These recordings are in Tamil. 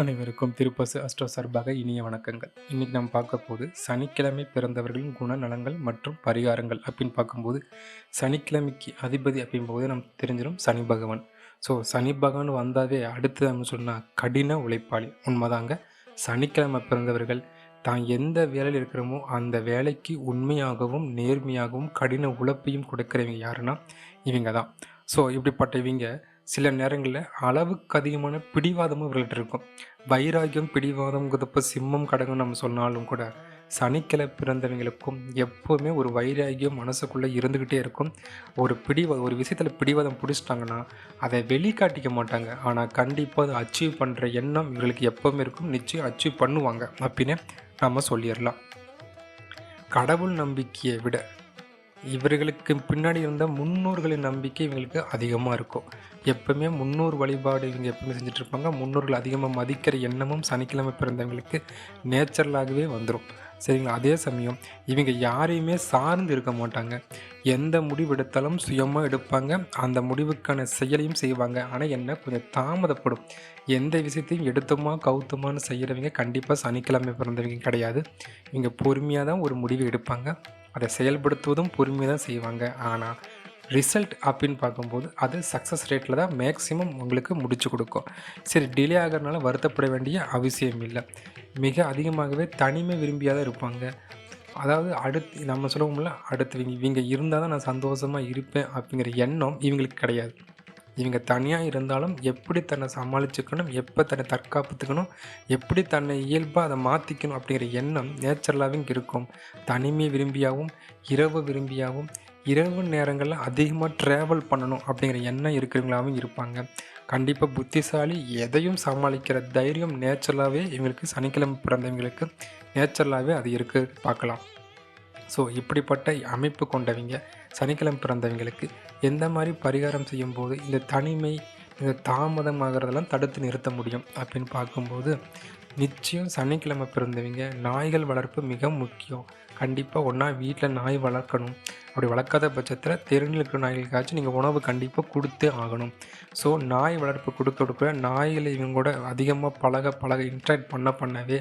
அனைவருக்கும் திருப்பசு அஸ்ட்ரோ சார்பாக இனிய வணக்கங்கள். இன்னைக்கு நம்ம பார்க்க போது சனிக்கிழமை பிறந்தவர்களின் குணநலங்கள் மற்றும் பரிகாரங்கள் அப்படின்னு பார்க்கும்போது சனிக்கிழமைக்கு அதிபதி அப்படிங்கும்போது நம்ம தெரிஞ்சிடும் சனி பகவான். ஸோ சனி பகவான் வந்தாவே அடுத்து அப்படின்னு சொன்னால் கடின உழைப்பாளி. உண்மைதாங்க. சனிக்கிழமை பிறந்தவர்கள் தான் எந்த வேலையில் இருக்கிறோமோ அந்த வேலைக்கு உண்மையாகவும் நேர்மையாகவும் கடின உழைப்பையும் கொடுக்குறவங்க யாருன்னா இவங்க தான் ஸோ இப்படிப்பட்ட இவங்க சில நேரங்களில் அளவுக்கு அதிகமான பிடிவாதமும் இவர்கள்ட்ட இருக்கும். வைராகியம் பிடிவாதம்ங்கிறப்ப சிம்மம் கடங்கும் நம்ம சொன்னாலும் கூட சனிக்கிழமை பிறந்தவங்களுக்கும் எப்போவுமே ஒரு வைராகியம் மனசுக்குள்ளே இருந்துக்கிட்டே இருக்கும். ஒரு பிடிவா ஒரு விஷயத்தில் பிடிவாதம் பிடிச்சிட்டாங்கன்னா அதை வெளிக்காட்டிக்க மாட்டாங்க. ஆனால் கண்டிப்பாக அதை அச்சீவ் பண்ணுற எண்ணம் இவங்களுக்கு எப்போவுமே இருக்கும். நிச்சயம் அச்சீவ் பண்ணுவாங்க. அப்படின்னு நம்ம சொல்லிடலாம். கடவுள் நம்பிக்கையை விட இவர்களுக்கு பின்னாடி இருந்த முன்னோர்களின் நம்பிக்கை இவங்களுக்கு அதிகமாக இருக்கும். எப்பவுமே முன்னோர் வழிபாடு இவங்க எப்பவுமே செஞ்சிட்ருப்பாங்க முன்னோர்கள் அதிகமாக மதிக்கிற எண்ணமும் சனிக்கிழமை பிறந்தவங்களுக்கு நேச்சுரலாகவே வந்துடும் சரிங்களா? அதே சமயம் இவங்க யாரையுமே சார்ந்து இருக்க மாட்டாங்க. எந்த முடிவு எடுத்தாலும் சுயமாக எடுப்பாங்க. அந்த முடிவுக்கான செயலையும் செய்வாங்க. ஆனால் என்ன கொஞ்சம் தாமதப்படும். எந்த விஷயத்தையும் எடுத்தோமா கவுத்தமானு செய்கிறவங்க கண்டிப்பாக சனிக்கிழமை பிறந்தவங்க கிடையாது. இவங்க பொறுமையாக தான் ஒரு முடிவு எடுப்பாங்க. அதை செயல்படுத்துவதும் பொறுமையாக தான் செய்வாங்க. ஆனால் ரிசல்ட் அப்படின்னு பார்க்கும்போது அது சக்ஸஸ் ரேட்டில் தான் மேக்ஸிமம் உங்களுக்கு முடிச்சு கொடுக்கும். சரி டிலே ஆகிறதுனால வருத்தப்பட வேண்டிய அவசியம் இல்லை. மிக அதிகமாகவே தனிமை விரும்பியாக தான் இருப்பாங்க. அதாவது அடுத்து நம்ம சொல்லுவோம்ல அடுத்து இவங்க இவங்க இருந்தால் தான் நான் சந்தோஷமாக இருப்பேன் அப்படிங்கிற எண்ணம் இவங்களுக்கு கிடையாது. இவங்க தனியாக இருந்தாலும் எப்படி தன்னை சமாளிச்சுக்கணும் எப்போ தன்னை தற்காப்புத்துக்கணும் எப்படி தன்னை இயல்பாக அதை மாற்றிக்கணும் அப்படிங்கிற எண்ணம் நேச்சுரலாகவே இருக்கும். தனிமை விரும்பியாகவும் இரவு விரும்பியாகவும் இரவு நேரங்களில் அதிகமாக ட்ராவல் பண்ணணும் அப்படிங்கிற எண்ணம் இருக்கிறவங்களாகவும் இருப்பாங்க. கண்டிப்பாக புத்திசாலி எதையும் சமாளிக்கிற தைரியம் நேச்சுரலாகவே இவங்களுக்கு சனிக்கிழமை பிறந்தவங்களுக்கு நேச்சுரலாகவே அது இருக்குது பார்க்கலாம். ஸோ இப்படிப்பட்ட அமைப்பு கொண்டவங்க சனிக்கிழமை பிறந்தவங்களுக்கு எந்த மாதிரி பரிகாரம் செய்யும்போது இந்த தனிமை இந்த தாமதம் ஆகிறதெல்லாம் தடுத்து நிறுத்த முடியும் அப்படின்னு பார்க்கும்போது நிச்சயம் சனிக்கிழமை பிறந்தவங்க நாய்கள் வளர்ப்பு மிக முக்கியம். கண்டிப்பாக ஒன்றா வீட்டில் நாய் வளர்க்கணும். அப்படி வளர்க்காத பட்சத்தில் தெருவில் இருக்கிற நாய்களுக்காச்சும் நீங்கள் உணவு கண்டிப்பாக கொடுத்தே ஆகணும். ஸோ நாய் வளர்ப்பு கொடுக்க கொடுக்க நாய்களை இவங்க கூட அதிகமாக பழக பழக இன்ட்ராக்ட் பண்ண பண்ணவே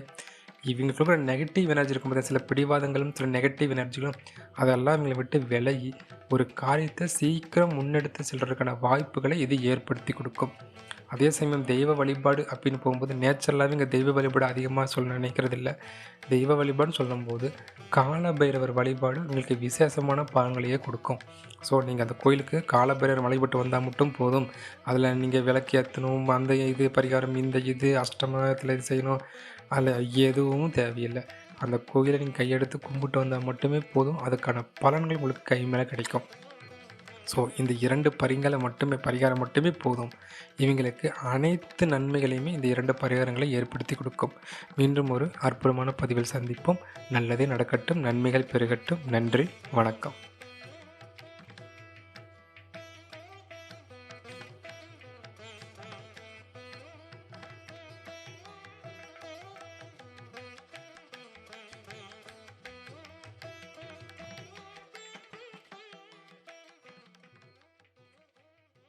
இவங்களுக்கு நெகட்டிவ் எனர்ஜி இருக்கும் சில பிடிவாதங்களும் சில நெகட்டிவ் எனர்ஜிகளும் அதெல்லாம் இவங்களை விட்டு விலகி ஒரு காரியத்தை சீக்கிரம் முன்னெடுத்து செல்றதுக்கான வாய்ப்புகளை இது ஏற்படுத்தி கொடுக்கும். அதே சமயம் தெய்வ வழிபாடு அப்படின்னு போகும்போது நேச்சுரலாகவே இங்கே தெய்வ வழிபாடு அதிகமாக சொல்ல நினைக்கிறது இல்லை தெய்வ வழிபாடுன்னு சொல்லும்போது கால பைரவர் வழிபாடு உங்களுக்கு விசேஷமான பலன்களையே கொடுக்கும். ஸோ நீங்கள் அந்த கோயிலுக்கு காலபைரவர் வழிபட்டு வந்தால் மட்டும் போதும். அதில் நீங்கள் விளக்கு ஏற்றணும் அந்த இது பரிகாரம் இந்த இது அஷ்டமத்தில் இது செய்யணும். அதில் எதுவும் தேவையில்லை. அந்த கோயிலை நீங்கள் கையெடுத்து கும்பிட்டு வந்தால் மட்டுமே போதும். அதுக்கான பலன்கள் உங்களுக்கு கை மேலே கிடைக்கும். ஸோ இந்த இரண்டு பரிங்களை மட்டுமே பரிகாரம் மட்டுமே போதும். இவங்களுக்கு அனைத்து நன்மைகளையுமே இந்த இரண்டு பரிகாரங்களை ஏற்படுத்தி கொடுக்கும். மீண்டும் ஒரு அற்புதமான பதிவில் சந்திப்போம். நல்லதே நடக்கட்டும் நன்மைகள் பெருகட்டும். நன்றி வணக்கம்.